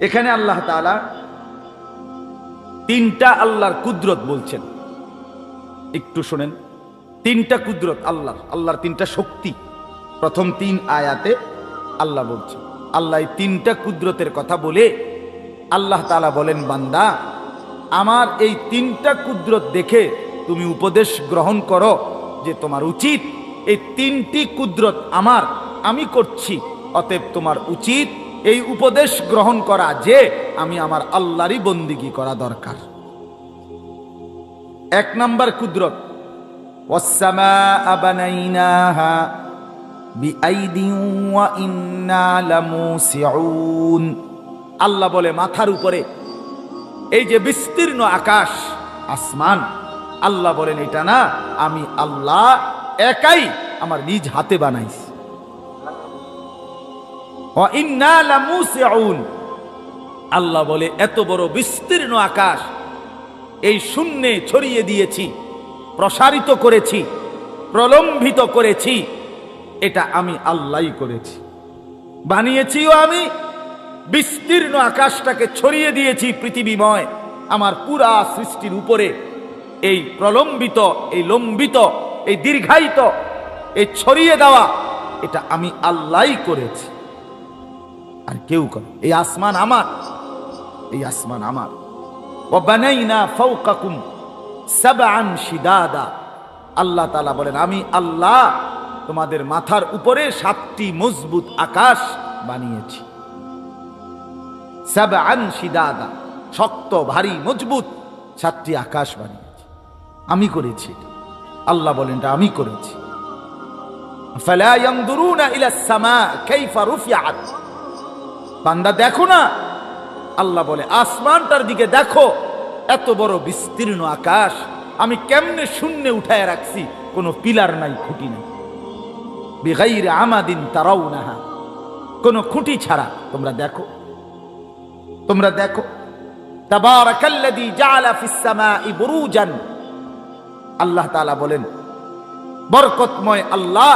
এখানে আল্লাহ তাআলা তিনটা আল্লাহর কুদরত বলছেন। একটু শোনেন। তিনটা কুদরত আল্লাহর। আল্লাহর তিনটা শক্তি। প্রথম তিন আয়াতে আল্লাহ বলছেন, আল্লাহ তিনটা কুদরতের কথা বলে আল্লাহ তাআলা বলেন, বান্দা, আমার এই তিনটা কুদরত দেখে তুমি উপদেশ গ্রহণ করো যে তোমার উচিত এই তিনটি কুদরত আমার, আমি করছি, অতএব তোমার উচিত এই উপদেশ গ্রহণ করা যে আমি আমার আল্লাহরই বন্দিগি করা দরকার। এক নম্বর কুদরত। আল্লাহ বলে, মাথার উপরে। এই যে বিস্তীর্ণ আকাশ, আসমান, আল্লাহ বলেন, এটা না, আমি আল্লাহ একাই আমার নিজ হাতে বানাইছি। আল্লাহ বলে, এত বড় বিস্তীর্ণ আকাশ, এই শূন্যে ছড়িয়ে দিয়েছি, প্রসারিত করেছি প্রলম্বিত করেছি, এটা আমি আল্লাহই করেছি। বানিয়েছিও আমি, বিস্তীর্ণ আকাশটাকে ছড়িয়ে দিয়েছি পৃথিবীময়, আমার পুরা সৃষ্টির উপরে। এই প্রলম্বিত, এই লম্বিত, এই দীর্ঘায়িত, এই ছড়িয়ে দেওয়া, এটা আমি আল্লাহই করেছি। আর কেউ করে এই আসমান আমার এই আসমান আমার وبنينا فوقكم سبعا شدادا আল্লাহ তাআলা বলেন আমি আল্লাহ তোমাদের মাথার উপরে সাতটি মজবুত আকাশ বানিয়েছি সাবআন শিদাদা শক্ত ভারী মজবুত সাতটি আকাশ বানিয়েছি আমি করেছি এটা। আল্লাহ বলেন এটা আমি করেছি ফালা ইয়ানদুরুনা ইলা সামা কাইফা রুফিআত বান্দা দেখো না। আল্লাহ বলে আসমানটার দিকে দেখো। এত বড় বিস্তীর্ণ আকাশ, আমি কেমনে শূন্যে উঠায় রাখছি? কোনো পিলার নাই, খুঁটি নাই। বিগাইরে আমাদিন তারাও নাহা কোনো খুঁটি ছাড়া তোমরা দেখো। তোমরা দেখো। আল্লাহ তাআলা বলেন, বরকতময় আল্লাহ,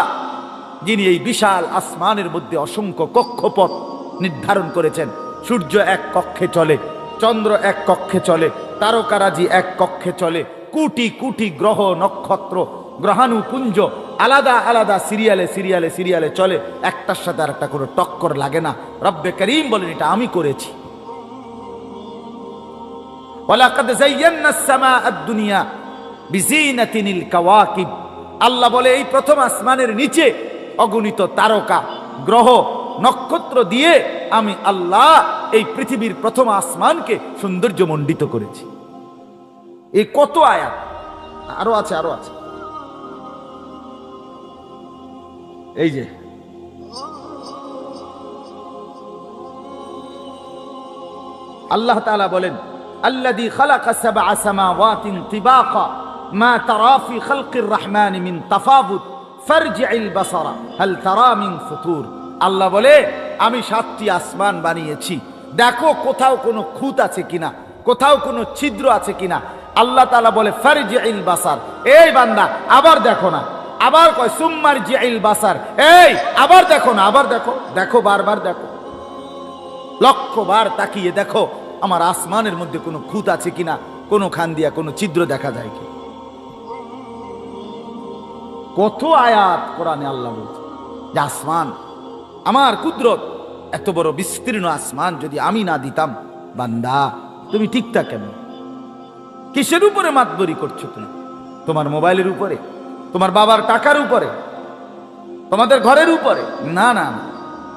যিনি এই বিশাল আসমানের মধ্যে অসংখ্য কক্ষপথ নির্ধারণ করেছেন। সূর্য এক কক্ষে চলে, চন্দ্র এক কক্ষে চলে, তারকারাজি এক কক্ষে চলে, কুটি কুটি গ্রহ, নক্ষত্র, গ্রহাণুপুঞ্জ আলাদা আলাদা সিরিয়ালে সিরিয়ালে সিরিয়ালে চলে। একটার সাথে আর একটা কোনো টক্কর লাগে না। রব্বে করিম বলেন, এটা আমি করেছি। আল্লাহ বলে, এই প্রথম আসমানের নিচে অগণিত তারকা, গ্রহ নক্ষত্র দিয়ে আমি আল্লাহ এই পৃথিবীর প্রথম আসমানকে সৌন্দর্যমণ্ডিত করেছি। এই কত আয়াত? আরও আছে আরও আছে। এই যে। আল্লাহ তাআলা বলেন, আল্লাযী খালাকা সাবআ সামাওয়াতিন তিবাকা, মা তারা ফি খালকির রহমান মিন তাফাবুত ফারজি'ল বাসারা, হাল তারা মিন ফুতুর। আল্লাহ বলে, আমি সাতটি আসমান বানিয়েছি। দেখো কোথাও কোনো খুঁত আছে কিনা, কোথাও কোনো ছিদ্র আছে কিনা। আল্লাহ তালা বলে ফারজি'ল বাসার। এই বান্দা, আবার দেখো না। আবার কয় সুম্মার জি'ল বাসার। এই, আবার দেখো না, আবার দেখো। দেখো, বারবার দেখো। লক্ষ বার তাকিয়ে দেখো, আমার আসমানের মধ্যে কোনো খুঁত আছে কিনা, কোনো খান দিয়া কোনো ছিদ্র দেখা যায় কি? কত আয়াত কোরআনে আল্লাহ বলছে যে, আসমান আমার কুদরত, এত বড় বিস্তীর্ণ আসমান যদি আমি না দিতাম, বান্দা, তুমি ঠিকঠাক কেন? কিসের উপরে মাতবরি করছ তুমি? তোমার মোবাইলের উপরে? তোমার বাবার টাকার উপরে? তোমাদের ঘরের উপরে? না না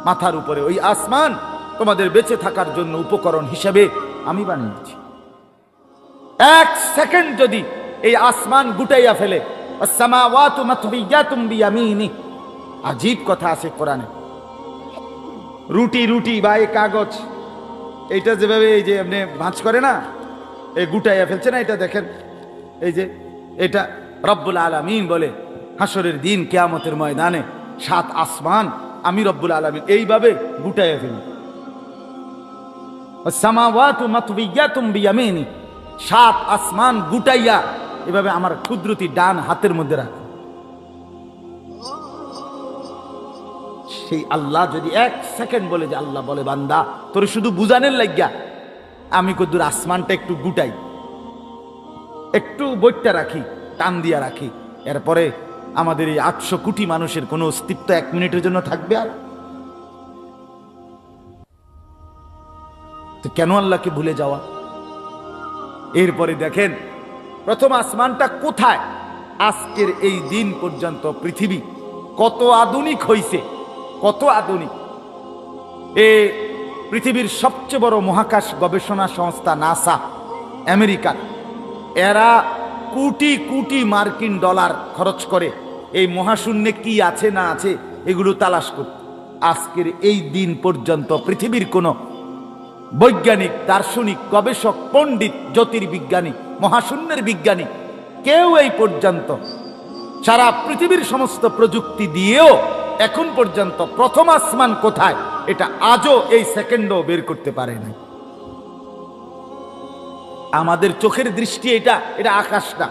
মাথার উপরে, ওই আসমান তোমাদের বেঁচে থাকার জন্য উপকরণ হিসেবে আমি বানিয়েছি। এক সেকেন্ড যদি এই আসমান গুটাইয়া ফেলে আজীব কথা আছে কোরআনে। রুটি রুটি বা এই কাগজ। এইটা যেভাবে এই যে আপনি ভাঁজ করে না, এই গুটাইয়া ফেলছে না, এটা দেখেন, এই যে এটা রব্বুল আলামিন বলে হাসরের দিন, কেয়ামতের ময়দানে সাত আসমান আমি রব্বুল আলামিন এইভাবে গুটাইয়া ফেলি। সাত আসমান গুটাইয়া এভাবে আমার ক্ষুদ্রতি ডান হাতের মধ্যে রাখ। সেই আল্লাহ যদি এক সেকেন্ড বলে যে আল্লাহ বলে, বান্দা, তোর শুধু বুঝানের লাগিয়া আমি কদ্দুর আসমানটা একটু গুটাই, একটু বইটা রাখি, টান দিয়া রাখি। এরপরে আমাদের এই আটশো কোটি মানুষের কোনো অস্তিত্ব এক মিনিটের জন্য থাকবে আর? তো কেন আল্লাহকে ভুলে যাওয়া? এরপরে দেখেন, প্রথম আসমানটা কোথায়? আজকের এই দিন পর্যন্ত পৃথিবী কত আধুনিক হইছে। কত আধুনিক। এ পৃথিবীর সবচেয়ে বড় মহাকাশ গবেষণা সংস্থা নাসা আমেরিকার এরা কোটি কোটি মার্কিন ডলার খরচ করে এই মহাশূন্যে কি আছে না আছে এগুলো তালাশ করতে। আজকের এই দিন পর্যন্ত পৃথিবীর কোনো বৈজ্ঞানিক, দার্শনিক, গবেষক, পণ্ডিত, জ্যোতির্বিজ্ঞানী, মহাশূন্যের বিজ্ঞানী কেউ এই পর্যন্ত সারা পৃথিবীর সমস্ত প্রযুক্তি দিয়েও এখন পর্যন্ত প্রথম আসমান কোথায়? এটা আজও এই সেকেন্ডও বের করতে পারে নাই। আমাদের চোখের দৃষ্টি এটা এটা আকাশটা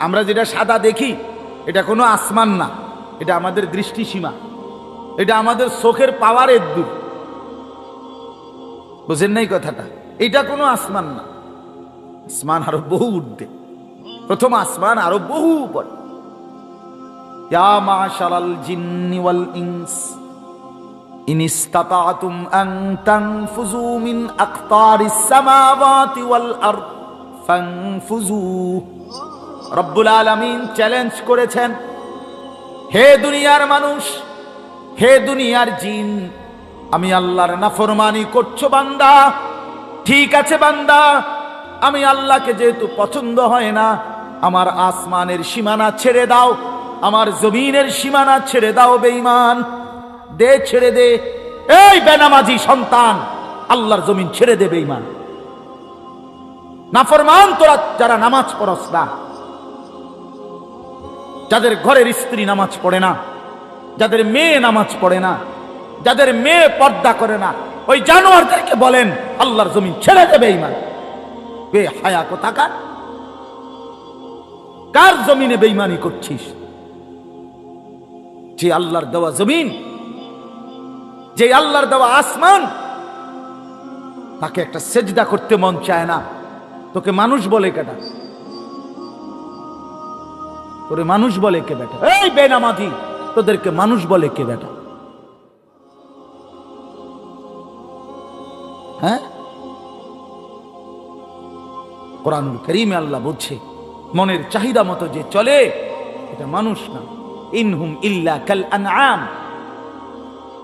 আমরা যেটা সাদা দেখি, এটা কোনো আসমান না। এটা আমাদের দৃষ্টিসীমা। এটা আমাদের চোখের পাওয়ারের দূর। বুঝেন নাই কথাটা? এটা কোনো আসমান না। আসমান আরও বহু উর্ধে প্রথম আসমান আরও বহু উপর। চ্যালেঞ্জ করেছেন, হে দুনিয়ার মানুষ, হে দুনিয়ার জিন, আমি আল্লাহর নাফরমানি করছ বান্দা, ঠিক আছে বান্দা, আমি আল্লাহকে যেহেতু পছন্দ হয় না, আমার আসমানের সীমানা ছেড়ে দাও। আমার জমিনের সীমানা ছেড়ে দাও, বেঈমান। দে, ছেড়ে দে। এই বেনামাজি সন্তান, আল্লাহর জমিন ছেড়ে দে, বেঈমান। নাফরমান তোরা যারা নামাজ পড়স না, যাদের ঘরের স্ত্রী নামাজ পড়ে না, যাদের মেয়ে নামাজ পড়ে না, যাদের মেয়ে পর্দা করে না, ওই জানোয়ারদেরকে বলেন, আল্লাহর জমিন ছেড়ে দেবে ইমান বে হায়া কোথাকার? কার জমিনে বেইমানি করছিস? যে আল্লাহর দেওয়া জমিন, যে আল্লাহর দেওয়া আসমান, তাকে একটা সেজদা করতে মন চায় না। তোকে মানুষ বলে কেটা তোরে মানুষ বলে কে বেটা এই বেনামাজি, তোদেরকে মানুষ বলে কে বেটা হ্যাঁ? কোরআনুল করিমে আল্লাহ বলছে, মনের চাহিদা মতো যে চলে, এটা মানুষ না। ইনহুম ইল্লা কাল আনআম।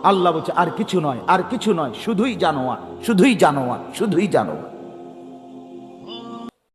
আল্লাহ বলছে, আর কিছু নয়, আর কিছু নয়, শুধুই জানোয়ার শুধুই জানোয়ার শুধুই জানোয়ার।